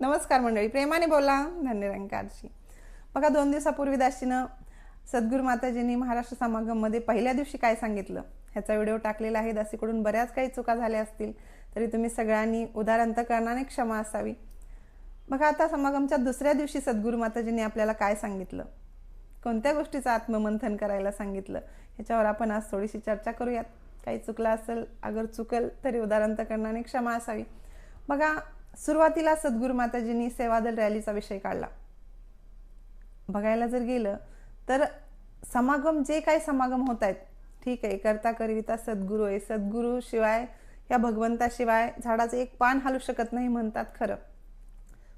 नमस्कार मंडळी प्रेमाने बोला धन्यरंकारशी बघा दोन दिवसापूर्वी दाशीनं सद्गुरू माताजींनी महाराष्ट्र समागममध्ये पहिल्या दिवशी काय सांगितलं? ह्याचा व्हिडिओ टाकलेला आहे. दासीकडून बऱ्याच काही चुका झाल्या असतील तरी तुम्ही सगळ्यांनी उदाहरण क्षमा असावी. बघा आता समागमच्या दुसऱ्या दिवशी सद्गुरू माताजींनी आपल्याला काय सांगितलं? कोणत्या गोष्टीचं आत्ममंथन करायला सांगितलं? ह्याच्यावर आपण आज थोडीशी चर्चा करूयात. काही चुकलं असेल अगर चुकल तरी उदाहरण क्षमा असावी. बघा सुरुवातीला सद्गुरू माताजींनी सेवादल रॅलीचा विषय काढला. बघायला जर गेलं तर समागम जे काही समागम होत आहेत ठीक आहे करता करिता सद्गुरू आहे. सद्गुरू शिवाय या भगवंताशिवाय झाडाचं एक पान हालू शकत नाही म्हणतात खरं.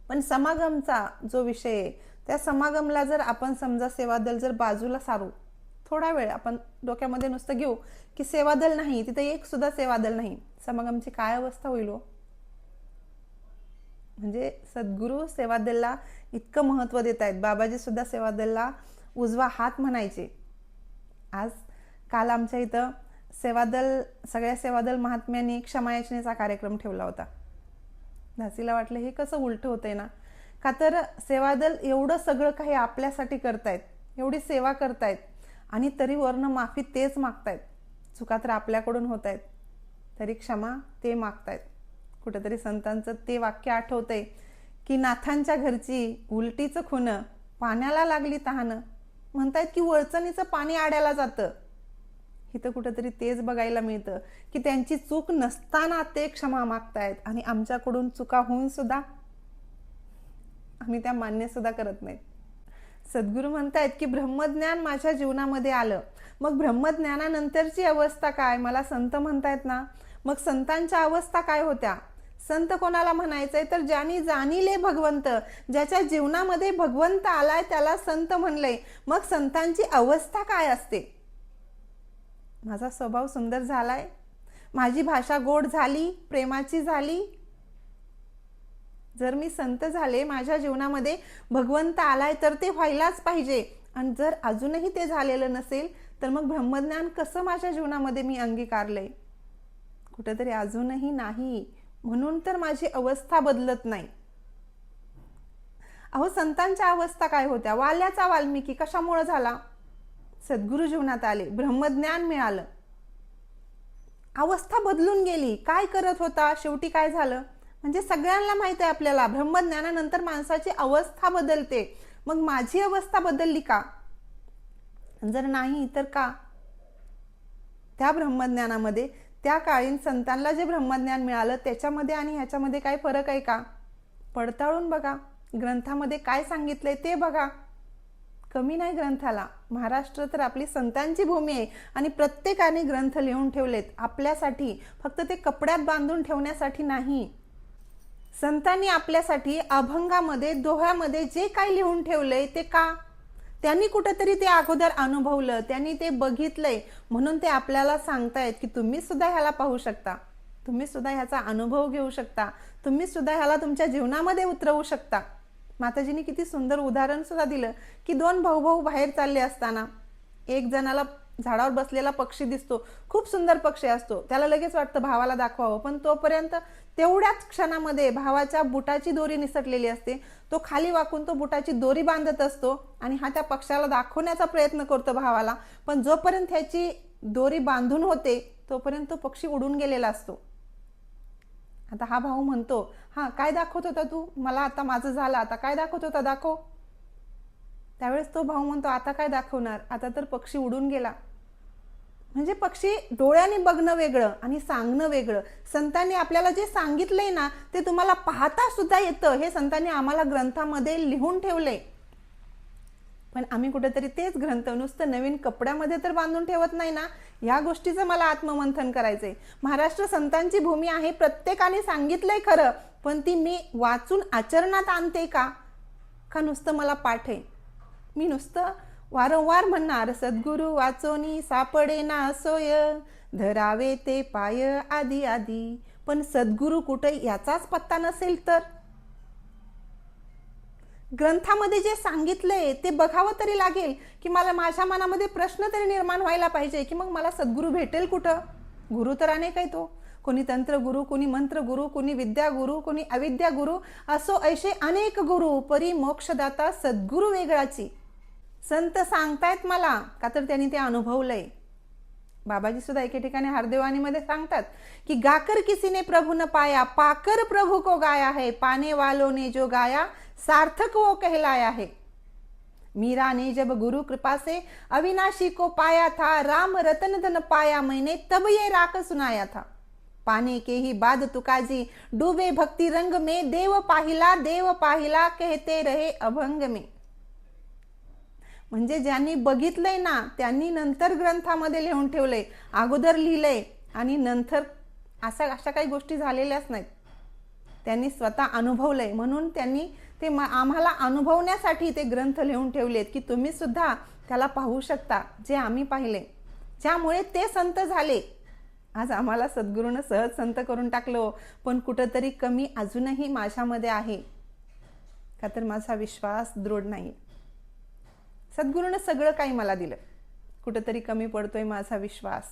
पण समागमचा जो विषय आहे त्या समागमला जर आपण समजा सेवादल जर बाजूला सारू थोडा वेळ आपण डोक्यामध्ये नुसतं घेऊ की सेवादल नाही तिथे एक सुद्धा सेवादल नाही समागमची काय अवस्था होईल हो? म्हणजे सद्गुरू सेवादलला इतकं महत्त्व देत आहेत बाबाजी सुद्धा सेवादलला उजवा हात म्हणायचे. आज काल आमच्या इथं सेवादल सगळ्या सेवादल महात्म्यांनी क्षमायाचनेचा कार्यक्रम ठेवला होता. धासीला वाटलं हे कसं उलट होतंय ना? का तर सेवादल एवढं सगळं काही आपल्यासाठी करतायत एवढी सेवा करतायत आणि तरी वर्ण माफी तेच मागतायत. चुका तर आपल्याकडून होत आहेत तरी क्षमा ते मागतायत. कुठेतरी संतांचं ते वाक्य आठवतंय की नाथांच्या घरची उलटीचं खुणं पाण्याला लागली तहानं म्हणतायत की वळचणीचं पाणी आड्याला जातं. इथं कुठंतरी तेच बघायला मिळतं की त्यांची चूक नसताना ते क्षमा मागतायत आणि आमच्याकडून चुका होऊन सुद्धा आम्ही त्या मान्य सुद्धा करत नाहीत. सद्गुरू म्हणतायत की ब्रह्मज्ञान माझ्या जीवनामध्ये आलं. मग ब्रह्मज्ञानानंतरची अवस्था काय? मला संत म्हणतायत ना मग संतांच्या अवस्था काय होत्या? संत कोणाला म्हणायचंय? तर ज्यांनी जाणीले भगवंत ज्याच्या जीवनामध्ये भगवंत आलाय त्याला संत म्हणलंय. मग संतांची अवस्था काय असते? माझा स्वभाव सुंदर झालाय. माझी भाषा गोड झाली प्रेमाची झाली. जर मी संत झाले माझ्या जीवनामध्ये भगवंत आलाय तर ते व्हायलाच पाहिजे. आणि जर अजूनही ते झालेलं नसेल तर मग ब्रह्मज्ञान कसं माझ्या जीवनामध्ये मी अंगीकारलंय? कुठेतरी अजूनही नाही. म्हणून तर माझी अवस्था बदलत नाही. अहो संतांच्या अवस्था काय होत्या? वाल्याचा वाल्मिकी कशामुळे झाला? सद्गुरु जीवनात आले ब्रह्मज्ञान मिळालं. अवस्था बदलून गेली. काय करत होता? शेवटी काय झालं? म्हणजे सगळ्यांना माहीत आहे आपल्याला. ब्रह्मज्ञानानंतर माणसाची अवस्था बदलते. मग माझी अवस्था बदलली का? जर नाही तर का? त्या ब्रह्मज्ञानामध्ये त्या काळीन संतांना जे ब्रह्मज्ञान मिळालं त्याच्यामध्ये आणि ह्याच्यामध्ये काय फरक आहे का? पडताळून बघा. ग्रंथामध्ये काय सांगितलंय ते बघा. कमी नाही ग्रंथाला. महाराष्ट्र तर आपली संतांची भूमी आहे आणि प्रत्येकाने ग्रंथ लिहून ठेवलेत. आपल्यासाठी. फक्त ते कपड्यात बांधून ठेवण्यासाठी नाही. संतांनी आपल्यासाठी अभंगामध्ये दोह्यामध्ये जे काही लिहून ठेवलंय ते का? त्यांनी कुठेतरी ते अगोदर अनुभवलं त्यांनी ते बघितलंय म्हणून ते आपल्याला सांगतायत की तुम्ही सुद्धा ह्याला पाहू शकता. तुम्ही सुद्धा ह्याचा अनुभव घेऊ शकता. तुम्ही सुद्धा ह्याला तुमच्या जीवनामध्ये उतरवू शकता. माताजींनी किती सुंदर उदाहरण सुद्धा दिलं की दोन भाऊ भाऊ बाहेर चालले असताना एक जणाला झाडावर बसलेला पक्षी दिसतो. खूप सुंदर पक्षी असतो. त्याला लगेच वाटतं भावाला दाखवावं. पण तोपर्यंत तेवढ्याच क्षणामध्ये भावाच्या बुटाची दोरी निसटलेली असते. तो खाली वाकून तो बुटाची दोरी बांधत असतो आणि हा त्या पक्षाला दाखवण्याचा प्रयत्न करतो भावाला. पण जोपर्यंत ह्याची दोरी बांधून होते तोपर्यंत तो पक्षी उडून गेलेला असतो. आता हा भाऊ म्हणतो हा काय दाखवत होता तू? मला आता माझं झालं. आता काय दाखवत होता? दाखव. त्यावेळेस तो भाऊ म्हणतो आता काय दाखवणार? आता तर पक्षी उडून गेला. म्हणजे पक्षी डोळ्याने बघणं वेगळं आणि सांगणं वेगळं. संतांनी आपल्याला जे सांगितलंय ना ते तुम्हाला पाहता सुद्धा येतं. हे संतांनी आम्हाला ग्रंथामध्ये लिहून ठेवलंय. पण आम्ही कुठेतरी तेच ग्रंथ नुसतं नवीन कपड्यामध्ये तर बांधून ठेवत नाही ना? या गोष्टीचं मला आत्ममंथन करायचंय. महाराष्ट्र संतांची भूमी आहे प्रत्येकाने सांगितलंय खरं पण ती मी वाचून आचरणात आणते का? का नुसतं मला पाठ आहे मी नुसतं वारंवार म्हणणार सद्गुरू वाचोनी सापडे ना असोय धरावे ते पाय आधी आधी. पण सद्गुरू कुठे याचाच पत्ता नसेल तर. ग्रंथामध्ये जे सांगितलंय ते बघावं तरी लागेल की मला माझ्या मनामध्ये प्रश्न तरी निर्माण व्हायला पाहिजे की मग मला सद्गुरू भेटेल कुठं? गुरु तर अनेक आहे तो हो. कोणी तंत्रगुरु कोणी मंत्रगुरु कोणी विद्यागुरु कोणी अविद्यागुरु असो ऐसे अनेक गुरु परी मोक्षदाता सद्गुरु वेगळाची. संत सांगतायत मला का तर त्यांनी ते अनुभवलंय. बाबाजी सुद्धा एके ठिकाणी हरदेवानीमध्ये सांगतात की गाकर किसीने प्रभू प्रभु न पाया पाकर प्रभु को गाया है पाने वालों ने जो गाया सार्थक वो कहलाया है. मीरा ने जब गुरु कृपा से अविनाशी को पाया था राम रतन धन पाया मैंने तब ये राग सुनाया था. पाने के ही बाद तुकाजी डूबे भक्ति रंग में देव पाहिला देव पाहिला कहते रहे अभंग में. म्हणजे ज्यांनी बघितलंय ना त्यांनी नंतर ग्रंथामध्ये लिहून ठेवलंय अगोदर लिहिलंय आणि नंतर असा अशा काही गोष्टी झालेल्याच नाहीत. त्यांनी स्वतः अनुभवलंय. म्हणून त्यांनी ते मा- आम्हाला अनुभवण्यासाठी ते ग्रंथ लिहून ठेवलेत की तुम्ही सुद्धा त्याला पाहू शकता जे आम्ही पाहिले. ज्यामुळे ते संत झाले. आज आम्हाला सद्गुरूनं सहज संत करून टाकलो पण कुठंतरी कमी अजूनही माझ्यामध्ये आहे. का तर माझा विश्वास दृढ नाही. सद्गुरूनं सगळं काही मला दिलं. कुठंतरी कमी पडतोय माझा विश्वास.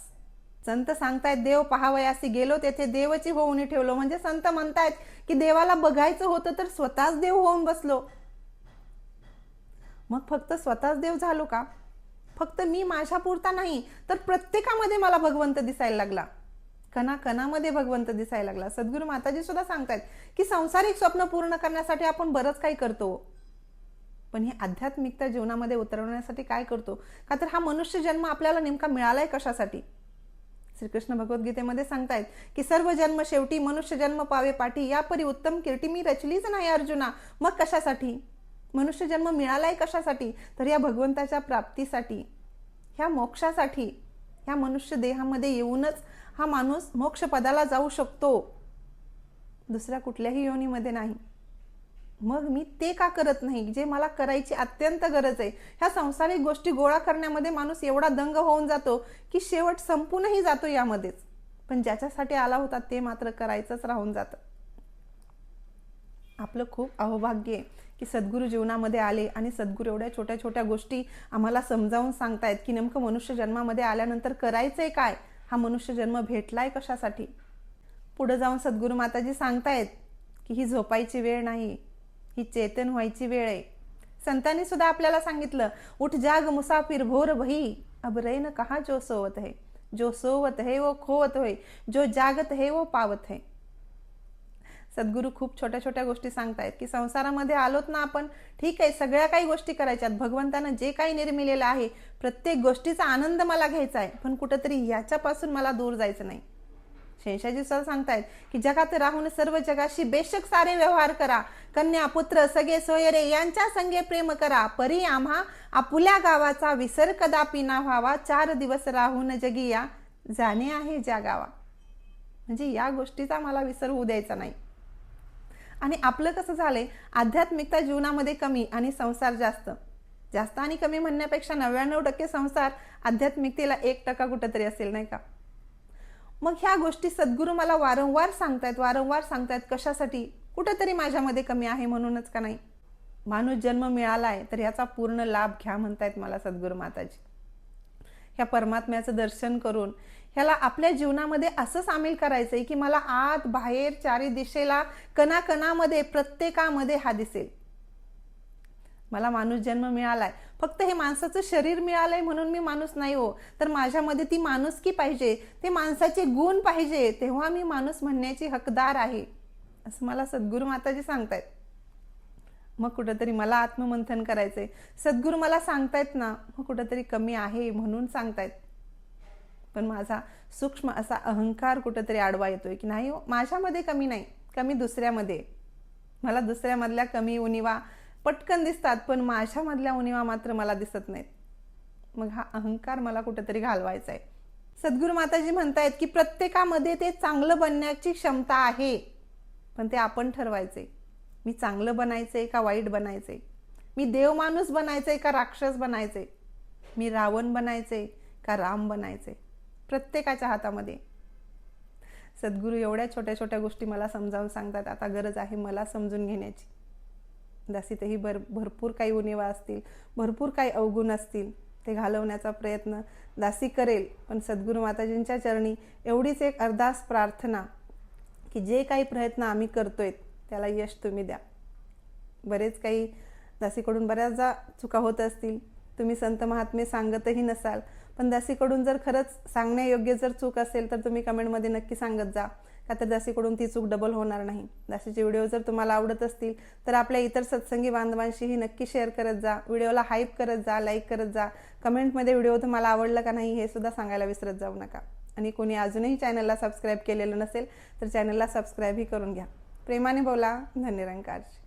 संत सांगतायत देव पहावयासी गेलो तेथे देवची होऊन ठेवलो. म्हणजे संत म्हणतायत की देवाला बघायचं होतं तर स्वतःच देव होऊन बसलो. मग फक्त स्वतःच देव झालो का? फक्त मी माझ्या पुरता नाही तर प्रत्येकामध्ये मला भगवंत दिसायला लागला. कणा कणामध्ये भगवंत दिसायला लागला. सद्गुरू माताजी सुद्धा सांगतायत की संसारिक स्वप्न पूर्ण करण्यासाठी आपण बरंच काही करतो. पण ही आध्यात्मिकता जीवनामध्ये उतरवण्यासाठी काय करतो? का तर हा मनुष्य जन्म आपल्याला नेमका मिळालाय कशासाठी? श्रीकृष्ण भगवद्गीतेमध्ये सांगतायत की सर्व जन्म शेवटी मनुष्य जन्म पावे पाठी या परी उत्तम कीर्ती मी रचलीच नाही अर्जुना. मग कशासाठी? मनुष्य जन्म मिळालाय कशासाठी? तर या भगवंताच्या प्राप्तीसाठी ह्या मोक्षासाठी ह्या मनुष्य देहामध्ये येऊनच हा माणूस मोक्षपदाला जाऊ शकतो. दुसऱ्या कुठल्याही योनीमध्ये नाही. मग मी ते का करत नाही? जे मला करायची अत्यंत गरज आहे. ह्या संसारिक गोष्टी गोळा करण्यामध्ये माणूस एवढा दंग होऊन जातो की शेवट संपूनही जातो यामध्येच. पण ज्याच्यासाठी आला होता ते मात्र करायचंच राहून जातं. आपलं खूप अहोभाग्य आहे की सद्गुरू जीवनामध्ये आले आणि सद्गुरू एवढ्या छोट्या छोट्या गोष्टी आम्हाला समजावून सांगतायत की नेमकं मनुष्य जन्मामध्ये आल्यानंतर करायचंय काय? हा मनुष्य जन्म भेटलाय कशासाठी? पुढे जाऊन सद्गुरू माताजी सांगतायत की ही झोपायची वेळ नाही. ही चेतन व्हायची वेळ आहे. संतांनी सुद्धा आपल्याला सांगितलं उठ जाग मुसाफिर भोर भई. अब रैन कहा जो सोवत है? जो सोवत है वो खोवत होय जो जागत है वो पावत है. सद्गुरू खूप छोट्या छोट्या गोष्टी सांगतायत की संसारामध्ये आलोत ना आपण ठीक आहे सगळ्या काही गोष्टी करायच्यात. भगवंतानं जे काही निर्मिलेलं आहे प्रत्येक गोष्टीचा आनंद मला घ्यायचा आहे पण कुठंतरी याच्यापासून मला दूर जायचं नाही. शेषाजी सर सांगतायत की जगात राहून सर्व जगाशी बेशक सारे व्यवहार करा. कन्या पुत्र सगळे सोयरे यांच्या संगे प्रेम करा. परी आम्हा आपुल्या गावाचा विसर कदापि ना व्हावा. चार दिवस राहून जगी या जाणे आहे ज्या गावा. म्हणजे या गोष्टीचा मला विसर होऊ द्यायचा नाही. आणि आपलं कसं झालंय आध्यात्मिकता जीवनामध्ये कमी आणि संसार जास्त. जास्त आणि कमी म्हणण्यापेक्षा नव्याण्णव टक्के संसार आध्यात्मिकतेला एक टक्का कुठंतरी असेल नाही का? मग ह्या गोष्टी सद्गुरू मला वारंवार सांगतायत वारंवार सांगतायत कशासाठी? कुठंतरी माझ्यामध्ये कमी आहे म्हणूनच का नाही? माणूस जन्म मिळाला आहे तर याचा पूर्ण लाभ घ्या म्हणतायत मला सद्गुरू माताजी. ह्या परमात्म्याचं दर्शन करून ह्याला आपल्या जीवनामध्ये असं सामील करायचं आहे की मला आत बाहेर चारी दिशेला कणाकणामध्ये प्रत्येकामध्ये हा दिसेल. मला माणूस जन्म मिळालाय फक्त हे माणसाचं शरीर मिळालंय म्हणून मी माणूस नाही हो. तर माझ्यामध्ये ती माणुसकी पाहिजे? ते माणसाचे गुण पाहिजे तेव्हा मी माणूस म्हणण्याची हकदार आहे. असं मला सद्गुरू माताजी सांगतायत. मग कुठंतरी मला आत्ममंथन करायचंय. सद्गुरू मला सांगतायत ना मग कुठंतरी कमी आहे म्हणून सांगतायत. पण माझा सूक्ष्म असा अहंकार कुठंतरी आडवा येतोय की नाही हो माझ्यामध्ये कमी नाही कमी दुसऱ्यामध्ये. मला दुसऱ्यामधल्या कमी उणिवा पटकन दिसतात पण माझ्यामधल्या उणीवा मात्र मला दिसत नाहीत. मग हा अहंकार मला कुठेतरी घालवायचा आहे. सद्गुरू माताजी म्हणतायत की प्रत्येकामध्ये ते चांगलं बनण्याची क्षमता आहे पण ते आपण ठरवायचे. मी चांगलं बनायचंय का वाईट बनायचंय? मी देव माणूस बनायचंय का राक्षस बनायचे मी रावण बनायचे का राम बनायचे प्रत्येकाच्या हातामध्ये. सद्गुरू एवढ्या छोट्या छोट्या गोष्टी मला समजावून सांगतात आता गरज आहे मला समजून घेण्याची. दासीतही भर भरपूर काही उणिवा असतील भरपूर काही अवगुण असतील ते घालवण्याचा प्रयत्न दासी करेल. पण सद्गुरू माताजींच्या चरणी एवढीच एक अरदास प्रार्थना की जे काही प्रयत्न आम्ही करतोय त्याला यश तुम्ही द्या. बरेच काही दासीकडून बऱ्याचदा चुका होत असतील तुम्ही संत महात्मे सांगतही नसाल पण दासीकडून जर खरंच सांगण्यायोग्य जर चूक असेल तर तुम्ही कमेंटमध्ये नक्की सांगत जा. का तर दासीकडून ती चूक डबल होणार नाही. दासीचे व्हिडिओ जर तुम्हाला आवडत असतील तर आपल्या इतर सत्संगी बांधवांशीही नक्की शेअर करत जा. व्हिडिओला हाईप करत जा लाईक करत जा. कमेंटमध्ये व्हिडिओ तुम्हाला आवडला का नाही हे सुद्धा सांगायला विसरत जाऊ नका. आणि कोणी अजूनही चॅनलला सबस्क्राईब केलेलं नसेल तर चॅनलला सबस्क्राईबही करून घ्या. प्रेमाने बोला धन्यरंकारची